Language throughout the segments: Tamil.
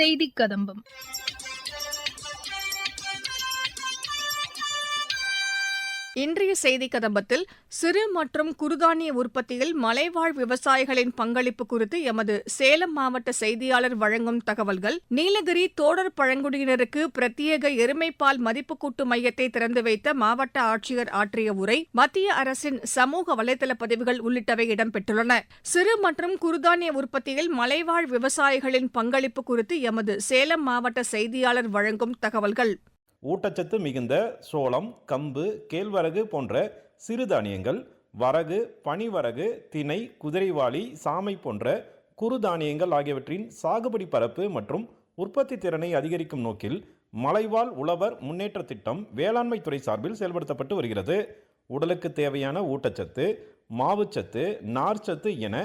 செய்தி கதம்பம். இன்றைய செய்தி கதம்பத்தில் சிறு மற்றும் குறுதானிய உற்பத்தியில் மலைவாழ் விவசாயிகளின் பங்களிப்பு குறித்து எமது சேலம் மாவட்ட செய்தியாளர் வழங்கும் தகவல்கள். நீலகிரி தோடர் பழங்குடியினருக்கு பிரத்யேக எருமைப்பால் மதிப்பு கூட்டு மையத்தை திறந்து வைத்த மாவட்ட ஆட்சியர் ஆற்றிய உரை மத்திய அரசின் சமூக வலைதள பதிவுகள் உள்ளிட்டவை இடம்பெற்றுள்ளன. சிறு மற்றும் குறுதானிய உற்பத்தியில் மலைவாழ் விவசாயிகளின் பங்களிப்பு குறித்து எமது சேலம் மாவட்ட செய்தியாளர் வழங்கும் தகவல்கள். ஊட்டச்சத்து மிகுந்த சோளம் கம்பு கேழ்வரகு போன்ற சிறுதானியங்கள் வரகு பனிவரகு திணை குதிரைவாளி சாமை போன்ற குறுதானியங்கள் ஆகியவற்றின் சாகுபடி பரப்பு மற்றும் உற்பத்தி திறனை அதிகரிக்கும் நோக்கில் மலைவாழ் உழவர் முன்னேற்ற திட்டம் வேளாண்மை துறை சார்பில் செயல்படுத்தப்பட்டு வருகிறது. உடலுக்கு தேவையான ஊட்டச்சத்து மாவுச்சத்து நார்ச்சத்து என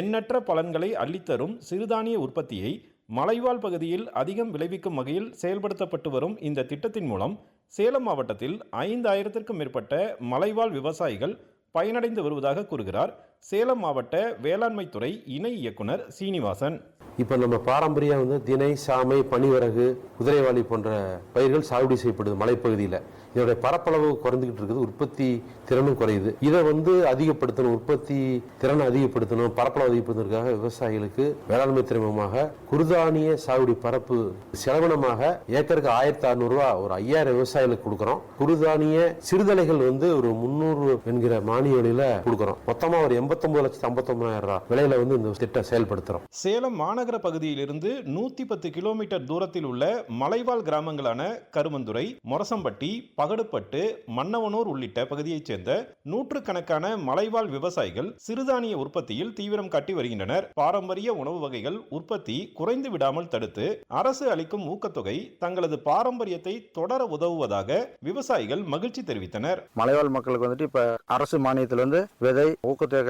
எண்ணற்ற பலன்களை அள்ளித்தரும் சிறுதானிய உற்பத்தியை மலைவாழ் பகுதியில் அதிகம் விளைவிக்கும் வகையில் செயல்படுத்தப்பட்டு வரும் இந்த திட்டத்தின் மூலம் சேலம் மாவட்டத்தில் ஐந்தாயிரத்திற்கும் மேற்பட்ட மலைவாழ் விவசாயிகள் பயனடைந்து வருவதாக கூறுகிறார். சேலம் மாவட்ட வேளாண்மைத்துறை இணை இயக்குனர் சீனிவாசன். இப்போ நம்ம பாரம்பரியம் வந்து தினை சாமை பனிவரகு குதிரைவாளி போன்ற பயிர்கள் சாகுபடி செய்யப்படுது மலைப்பகுதியில். இதனுடைய பரப்பளவு குறைந்துக்கிட்டு இருக்குது உற்பத்தி திறனும் குறையுது. இதை வந்து அதிகப்படுத்தணும் உற்பத்தி திறனை அதிகப்படுத்தணும் பரப்பளவு அதிகப்படுத்துவதற்காக விவசாயிகளுக்கு வேளாண்மை திறமமாக குருதானிய சாகுபடி பரப்பு செலவினமாக ஏக்கருக்கு ஆயிரத்தி அறுநூறுவா ஒரு ஐயாயிரம் விவசாயிகளுக்கு கொடுக்குறோம். குருதானிய சிறுதலைகள் வந்து ஒரு முந்நூறு என்கிற மானிய விலையில கொடுக்குறோம். மொத்தமாக ஒரு எண்பத்தொன்பது லட்சத்தி ஐம்பத்தொன்பதாயிரம் ரூபாய் விலையில வந்து இந்த திட்டம் செயல்படுத்துறோம். சேலம் மாநகர பகுதியிலிருந்து நூற்றி பத்து கிலோமீட்டர் தூரத்தில் உள்ள மலைவாழ் கிராமங்களான கருமந்துறை மொரசம்பட்டி பகடுப்பட்டு மன்னவனூர் உள்ளிட்ட பகுதியைச் சேர்ந்த நூற்றுக்கணக்கான மலைவாழ் விவசாயிகள் சிறுதானிய உற்பத்தியில் தீவிரம் காட்டி வருகின்றனர். பாரம்பரிய உணவு வகைகள் உற்பத்தி குறைந்து விடாமல் தடுத்து அரசு அளிக்கும் ஊக்கத்தொகை தங்களது பாரம்பரியத்தை தொடர உதவுவதாக விவசாயிகள் மகிழ்ச்சி தெரிவித்தனர். மலைவாழ் மக்களுக்கு வந்துட்டு இப்ப அரசு மானியத்துல இருந்து விதை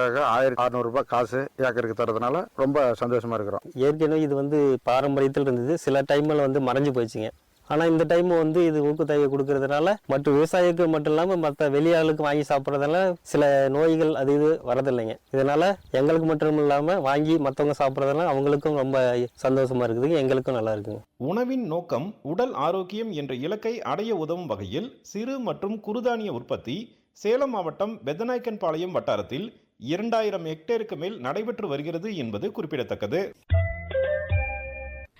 ஊக்கத்தொகையாக ஆயிரத்தி அறுநூறு ரூபாய் காசு ஏக்கருக்கு தரதுனால ரொம்ப சந்தோஷமா இருக்கிறோம். ஏற்கனவே இது வந்து பாரம்பரியத்தில் இருந்தது. சில டைமில் வந்து மறைஞ்சு போயிடுச்சுங்க. ஆனால் இந்த டைம் வந்து இது ஊக்கத்தொகை கொடுக்கறதுனால மற்ற விவசாயிக்கு மட்டும் இல்லாமல் மற்ற வெளியாளுக்கு வாங்கி சாப்பிட்றதால சில நோய்கள் அது இது வரதில்லைங்க. இதனால எங்களுக்கு மட்டும் இல்லாமல் வாங்கி மற்றவங்க சாப்பிட்றதுனால அவங்களுக்கும் ரொம்ப சந்தோஷமா இருக்குதுங்க. எங்களுக்கும் நல்லா இருக்குங்க. உணவின் நோக்கம் உடல் ஆரோக்கியம் என்ற இலக்கை அடைய உதவும் வகையில் சிறு மற்றும் குறுதானிய உற்பத்தி சேலம் மாவட்டம் பெதநாயக்கன்பாளையம் வட்டாரத்தில் இரண்டாயிரம் ஹெக்டேருக்கு மேல் நடைபெற்று வருகிறது என்பது குறிப்பிடத்தக்கது.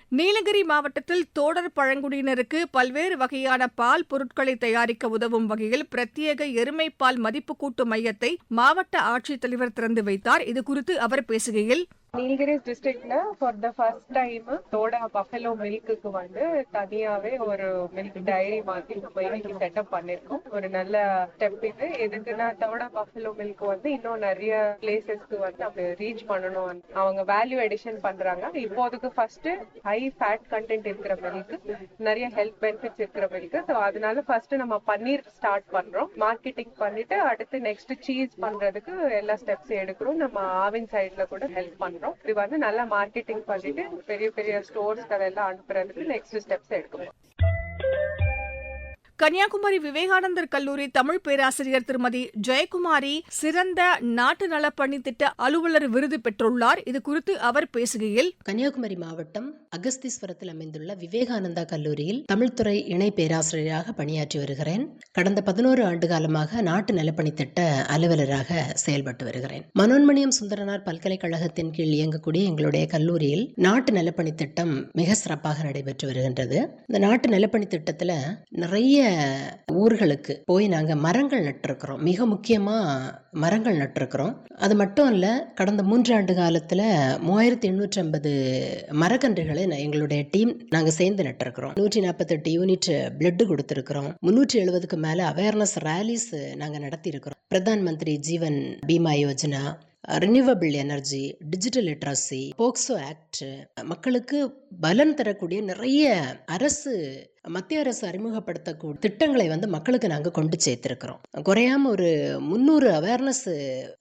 நீலகிரி மாவட்டத்தில் தோடர் பழங்குடியினருக்கு பல்வேறு வகையான பால் பொருட்களை தயாரிக்க உதவும் வகையில் பிரத்யேக எருமைப்பால் மதிப்பு கூட்டு மையத்தை மாவட்ட ஆட்சித்தலைவர் திறந்து வைத்தார். இதுகுறித்து அவர் பேசுகையில் நீலகிரிஸ் டிஸ்ட்ரிக்ட்ல for the first time Toda buffalo மில்க்குக்கு வந்து தனியாவே ஒரு மில்க் டைரி மாதிரி நம்ம இன்னைக்கு செட்டப் பண்ணிருக்கோம். ஒரு நல்ல ஸ்டெப் இது. எதுக்குன்னா தோடா பஃபலோ மில்க் வந்து இன்னும் நிறைய பிளேசஸ்க்கு வந்து நம்ம ரீச் பண்ணணும். அவங்க வேல்யூ எடிஷன் பண்றாங்க. இப்போதுக்கு ஃபர்ஸ்ட் ஹை ஃபேட் கண்டென்ட் இருக்கிற மில்க் நிறைய ஹெல்த் பெனிஃபிட்ஸ் இருக்கிற மில்க் ஸோ அதனால ஃபர்ஸ்ட் நம்ம பன்னீர் ஸ்டார்ட் பண்றோம். மார்க்கெட்டிங் பண்ணிட்டு அடுத்து நெக்ஸ்ட் சீஸ் பண்றதுக்கு எல்லா ஸ்டெப்ஸ் எடுக்கிறோம். நம்ம ஆவின் சைட்ல கூட ஹெல்ப் பண்றோம். இது வந்து நல்லா மார்க்கெட்டிங் பண்ணிட்டு பெரிய பெரிய ஸ்டோர்ஸ் எல்லாம் அனுப்புறதுக்கு நெக்ஸ்ட் ஸ்டெப்ஸ் எடுக்கணும் கன்னியாகுமரி விவேகானந்தர் கல்லூரி தமிழ் பேராசிரியர் திருமதி ஜெயக்குமாரி சிறந்த நாட்டு நலப்பணி திட்ட அலுவலர் விருது பெற்றுள்ளார். இது குறித்து அவர் பேசுகையில் கன்னியாகுமரி மாவட்டம் அகஸ்தீஸ்வரத்தில் அமைந்துள்ள விவேகானந்தா கல்லூரியில் தமிழ்துறை இணை பேராசிரியராக பணியாற்றி வருகிறேன். கடந்த பதினோரு ஆண்டு காலமாக நாட்டு நலப்பணி திட்ட அலுவலராக செயல்பட்டு வருகிறேன். மனோன்மணியம் சுந்தரனார் பல்கலைக்கழகத்தின் கீழ் இயங்கக்கூடிய எங்களுடைய கல்லூரியில் நாட்டு நலப்பணி திட்டம் மிக சிறப்பாக நடைபெற்று வருகின்றது. இந்த நாட்டு நலப்பணி திட்டத்தில் நிறைய ஊர்களுக்கு போய் நாங்கள் மரங்கள் நட்டிருக்கிறோம். மிக முக்கியமாக மரங்கள் நட்டிருக்கிறோம். அது மட்டும் இல்லை கடந்த மூன்றாண்டு காலத்தில் மூவாயிரத்தி எண்ணூற்றி ஐம்பது மரக்கன்றுகளை நான் எங்களுடைய டீம் நாங்கள் சேர்ந்து நட்டிருக்கிறோம். நூற்றி நாற்பத்தெட்டு யூனிட் பிளட்டு கொடுத்துருக்குறோம். முன்னூற்றி எழுபதுக்கு மேலே அவேர்னஸ் ரேலிஸ் நாங்கள் நடத்தியிருக்கிறோம். Pradhan Mantri Jeevan Bima Yojana renewable energy digital literacy POCSO act மக்களுக்கு பலன் தரக்கூடிய நிறைய அரசு மத்திய அரசு அறிமுகப்படுத்தக்கூடிய திட்டங்களை வந்து மக்களுக்கு நாங்கள் கொண்டு சேர்த்திருக்கிறோம். குறையாம ஒரு முந்நூறு அவேர்னஸ்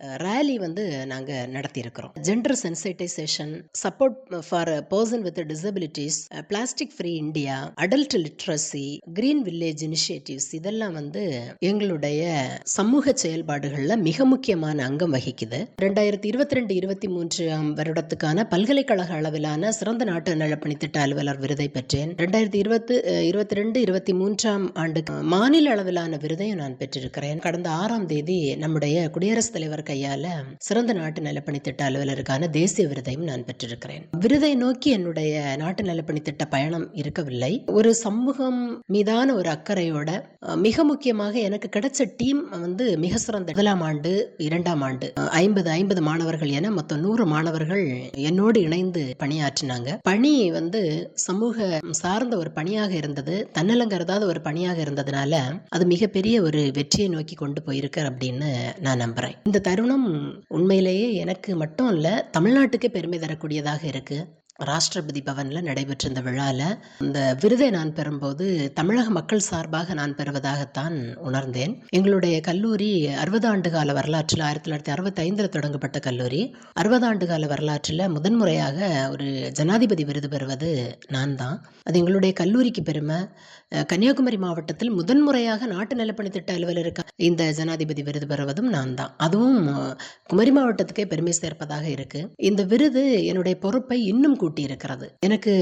ரேலி வந்து நாங்கள் நடத்தியிருக்கிறோம். Gender sensitisation support for person with disabilities plastic free India adult literacy green village initiatives இதெல்லாம் வந்து எங்களுடைய சமூக செயல்பாடுகளில் மிக முக்கியமான அங்கம் வகிக்குது. இரண்டாயிரத்தி இருபத்தி ரெண்டு இருபத்தி மூன்றாம் வருடத்துக்கான பல்கலைக்கழக அளவிலான சிறந்த நாட்டு நலப்பணி திட்ட அலுவலர் விருதை பெற்றேன். ரெண்டாயிரத்தி இருபத்து இருபத்தி ரெண்டு இருபத்தி மூன்றாம் ஆண்டு மாநில அளவிலான விருதையும் நான் பெற்றிருக்கிறேன். கடந்த ஆறாம் தேதி நம்முடைய குடியரசுத் தலைவர் கையால சிறந்த நாட்டு நலப்பணி திட்ட அலுவலருக்கான தேசிய விருதையும் நான் பெற்றிருக்கிறேன். விருதை நோக்கி என்னுடைய நாட்டு நலப்பணி திட்ட பயணம் இருக்கவில்லை. ஒரு சமூகம் மீதான ஒரு அக்கறையோட மிக முக்கியமாக எனக்கு கிடைச்ச டீம் வந்து மிக சிறந்த முதலாம் ஆண்டு இரண்டாம் ஆண்டு ஐம்பது ஐம்பது மாணவர்கள் என மொத்தம் நூறு மாணவர்கள் என்னோடு இணைந்து பணியாற்றினாங்க. பணி வந்து சமூக சார்ந்த ஒரு பணியாக இருந்தது. தன்னலங்கருதாத ஒரு பணியாக இருந்ததுனால அது மிகப்பெரிய ஒரு வெற்றியை நோக்கி கொண்டு போயிருக்கார் அப்படின்னு நான் நம்புறேன். இந்த தருணம் உண்மையிலேயே எனக்கு மட்டும் இல்லை தமிழ்நாட்டுக்கே பெருமை தரக்கூடியதாக இருக்கு. ராஷ்டிரபதி பவனில் நடைபெற்ற இந்த விழாவில் இந்த விருதை நான் பெறும்போது தமிழக மக்கள் சார்பாக நான் பெறுவதாகத்தான் உணர்ந்தேன். எங்களுடைய கல்லூரி அறுபது ஆண்டு கால வரலாற்றில் ஆயிரத்தி தொள்ளாயிரத்தி அறுபத்தி ஐந்தில் தொடங்கப்பட்ட கல்லூரி அறுபது ஆண்டு கால வரலாற்றில் முதன்முறையாக ஒரு ஜனாதிபதி விருது பெறுவது நான் தான் அது எங்களுடைய கல்லூரிக்கு பெருமை கன்னியாகுமரி மாவட்டத்தில் முதன்முறையாக நாட்டு நலப்பணி திட்ட அலுவலருக்கு இந்த ஜனாதிபதி விருது பெறுவதும் நான் தான். அதுவும் குமரி மாவட்டத்துக்கே பெருமை சேர்ப்பதாக இருக்கு. இந்த விருது என்னுடைய பொறுப்பை இன்னும் கூட்டி இருக்கிறது எனக்கு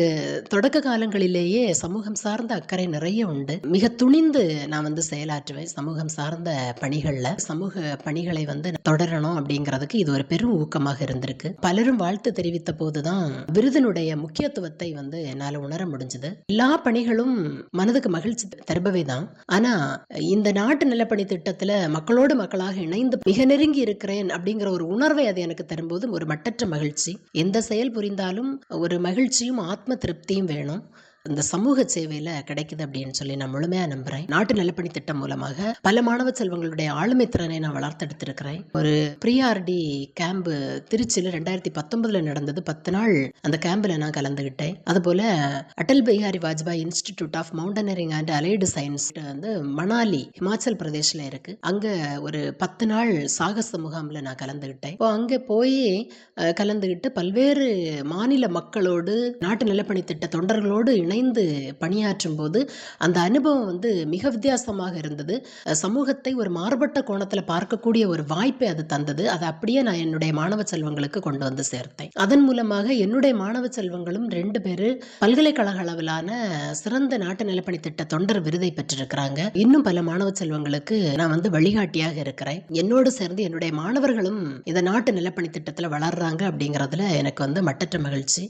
தொடக்க காலங்களிலேயே சமூகம் சார்ந்த அக்கறை நிறைய உண்டு. மிக துணிந்து நான் வந்து செயலாற்றுவேன் சமூகம் சார்ந்த பணிகள்ல. சமூக பணிகளை வந்து தொடரணும் அப்படிங்கிறதுக்கு இது ஒரு பெரும் ஊக்கமாக இருந்திருக்கு. பலரும் வாழ்த்து தெரிவித்த போதுதான் விருதினுடைய முக்கியத்துவத்தை வந்து என்னால் உணர முடிஞ்சது. எல்லா பணிகளும் மனதுக்கு மகிழ்ச்சி தருபவை தான். ஆனா இந்த நாட்டு நிலப்பணி திட்டத்துல மக்களோடு மக்களாக இணைந்து மிக நெருங்கி இருக்கிறேன் அப்படிங்கிற ஒரு உணர்வை அது எனக்கு தரும்போது ஒரு மட்டற்ற மகிழ்ச்சி. எந்த செயல் புரிந்தாலும் ஒரு மகிழ்ச்சியும் ஆத்ம திருப்தியும் வேணும். இந்த சமூக சேவையில கிடைக்குது அப்படின்னு சொல்லி நான் முழுமையா நம்புறேன். நாட்டு நலப்பணி திட்டம் மூலமாக பல மாணவ செல்வங்களுடைய ஆளுமை திறனை நான் வளர்த்தெடுத்திருக்கிறேன் ஒரு ப்ரீஆர்டி கேம்ப் திருச்சியில ரெண்டாயிரத்தி பத்தொன்பதுல நடந்தது பத்து நாள் அந்த கேம்ப்ல நான் கலந்துகிட்டேன். அதுபோல் Atal Bihari Vajpayee institute of mountaineering and allied science வந்து மணாலி ஹிமாச்சல் பிரதேஷில் இருக்கு. அங்க ஒரு பத்து நாள் சாகச முகாமில் நான் கலந்துகிட்டேன். இப்போ அங்க போய் கலந்துக்கிட்டு கலந்துகிட்டு பல்வேறு மாநில மக்களோடு நாட்டு நலப்பணி திட்ட தொண்டர்களோடு இணை இணைந்து பணியாற்றும் போது அந்த அனுபவம் வந்து மிக வித்தியாசமாக இருந்தது. சமூகத்தை ஒரு மாறுபட்ட கோணத்தில் பார்க்கக்கூடிய ஒரு வாய்ப்பை அது தந்தது. அதை அப்படியே நான் என்னுடைய மாணவ செல்வங்களுக்கு கொண்டு வந்து சேர்த்தேன். அதன் மூலமாக என்னுடைய மாணவ செல்வங்களும் ரெண்டு பேரு பல்கலைக்கழக அளவிலான சிறந்த நாட்டு நிலப்பணி திட்ட தொண்டர் விருதை பெற்றிருக்கிறாங்க. இன்னும் பல மாணவ செல்வங்களுக்கு நான் வந்து வழிகாட்டியாக இருக்கிறேன். என்னோடு சேர்ந்து என்னுடைய மாணவர்களும் இந்த நாட்டு நிலப்பணி திட்டத்தில் வளர்றாங்க அப்படிங்கறதுல எனக்கு வந்து மட்டற்ற மகிழ்ச்சி.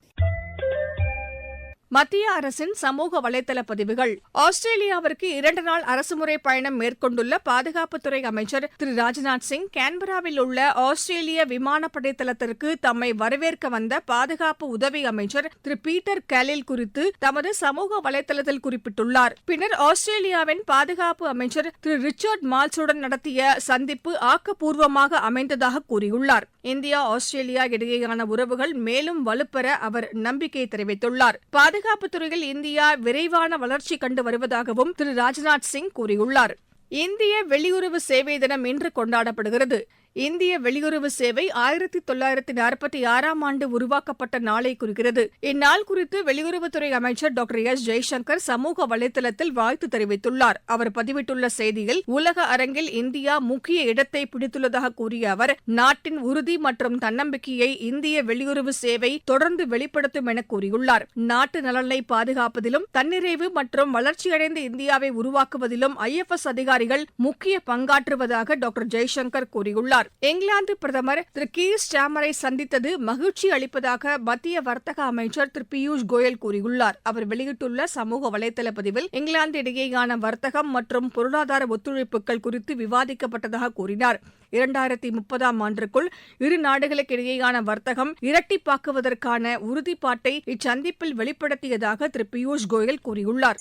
மத்திய அரசின் சமூக வலைதள பதிவுகள். ஆஸ்திரேலியாவிற்கு இரண்டு நாள் அரசுமுறை பயணம் மேற்கொண்டுள்ள பாதுகாப்புத்துறை அமைச்சர் திரு ராஜ்நாத் சிங் கேன்பராவில் உள்ள ஆஸ்திரேலிய விமானப்படை தளத்திற்கு தம்மை வரவேற்க வந்த பாதுகாப்பு உதவி அமைச்சர் திரு பீட்டர் கேலில் குறித்து தமது சமூக வலைதளத்தில் குறிப்பிட்டுள்ளார். பின்னர் ஆஸ்திரேலியாவின் பாதுகாப்பு அமைச்சர் திரு ரிச்சர்ட் மால்ஸுடன் நடத்திய சந்திப்பு ஆக்கப்பூர்வமாக அமைந்ததாக கூறியுள்ளார். இந்தியா ஆஸ்திரேலியா இடையேயான உறவுகள் மேலும் வலுப்பெற அவர் நம்பிக்கை தெரிவித்துள்ளார். பாதுகாப்பு துறையில் இந்தியா விரைவான வளர்ச்சி கண்டு வருவதாகவும் திரு ராஜ்நாத் சிங் கூறியுள்ளார். இந்திய வெளியுறவு சேவை தினம் இன்று கொண்டாடப்படுகிறது. இந்திய வெளியுறவு சேவை ஆயிரத்தி தொள்ளாயிரத்தி நாற்பத்தி ஆறாம் ஆண்டு உருவாக்கப்பட்ட நாளை குறிக்கிறது. இந்நாள் குறித்து வெளியுறவுத்துறை அமைச்சர் டாக்டர் எஸ். ஜெய்சங்கர் சமூக வலைதளத்தில் வாழ்த்து தெரிவித்துள்ளார். அவர் பதிவிட்டுள்ள செய்தியில் உலக அரங்கில் இந்தியா முக்கிய இடத்தை பிடித்துள்ளதாக கூறிய அவர் நாட்டின் உறுதி மற்றும் தன்னம்பிக்கையை இந்திய வெளியுறவு சேவை தொடர்ந்து வெளிப்படுத்தும் என கூறியுள்ளார். நாட்டு நலனை பாதுகாப்பதிலும் தன்னிறைவு மற்றும் வளர்ச்சியடைந்த இந்தியாவை உருவாக்குவதிலும் ஐ அதிகாரிகள் முக்கிய பங்காற்றுவதாக டாக்டர் ஜெய்சங்கர் கூறியுள்ளார். இங்கிலாந்து பிரதமர் திரு கீர் ஸ்டாமரை சந்தித்தது மகிழ்ச்சி அளிப்பதாக மத்திய வர்த்தக அமைச்சர் திரு பியூஷ் கோயல் கூறியுள்ளார். அவர் வெளியிட்டுள்ள சமூக வலைதள பதிவில் இங்கிலாந்து இடையேயான வர்த்தகம் மற்றும் பொருளாதார ஒத்துழைப்புகள் குறித்து விவாதிக்கப்பட்டதாக கூறினார். இரண்டாயிரத்தி முப்பதாம் ஆண்டிற்குள் இரு நாடுகளுக்கு இடையேயான வர்த்தகம் இரட்டிப்பாக்குவதற்கான உறுதிப்பாட்டை இச்சந்திப்பில் வெளிப்படுத்தியதாக திரு பியூஷ் கோயல் கூறியுள்ளார்.